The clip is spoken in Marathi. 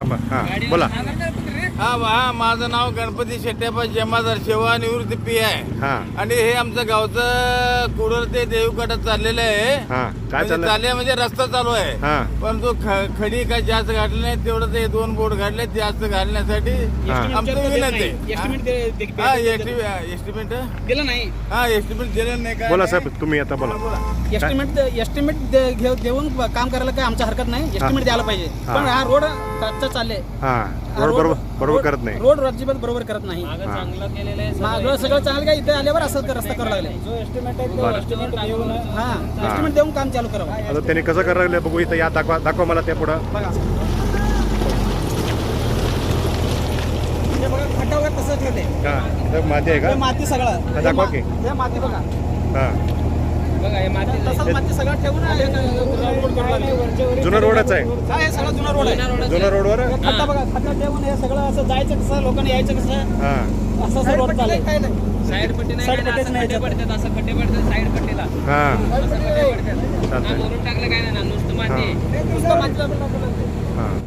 बोला हा. बोला. माझं नाव गणपती शेट्यापा जमादार सेवा निवृत्ती पी आहे हा. आणि हे आमचं गावचं कुडर ते देवकडे चाललेलं आहे. हा काय म्हणजे चाललंय? चालले म्हणजे रस्ता चालू आहे. हा. परंतु ख- खडी काय जास्त घातली नाही तेवढं ते दोन बोट घातले जास्त घालण्यासाठी हा. आमचं विनंती. हा. एस्टिमेट दिलं नाही. हा एस्टिमेट दिलं नाही काय बोला नाही. साहेब तुम्ही आता बोला. एस्टिमेट एस्टिमेट देऊन काम करायला काय आमच्या हरकत नाही. एस्टिमेट द्यायला पाहिजे. हा. पण हा रोड कच्चा चालले. हा. हा रोड बरोबर. बरोबर रोड- करत नाही. रोड अजिबात बरोबर करत नाही. मागं सगळं चांगलं काय इथे आल्यावर असं रस्ता करावं लागले. हा. एस्टिमेट देऊन काम चालू करावं. आता त्यांनी कसं करायला लागलं बघू इथं या दाखवा दाखवा मला त्या पुढं. बघा. हे बघा खड्डा वगैरे तसं ठेवले हा इथं माती आहे हे का माती सगळं. हा, दाखवा की. हे माती बघा. हा. जुना रोडच आहे. हा, हे सगळं जुना रोड आहे. जुना रोडवर? खड्डा बघा खड्डा ठेवून हे सगळं असं जायचं कसं लोकांनी यायचं कसं? हा. असं असं रोड चाललंय साईड पट्टी नाही असं नाही. पडतात असं खड्डे पडतात साईड पट्टीला. हा. टाकलं काय नाही ना नुसतं माती. नुसतं हा.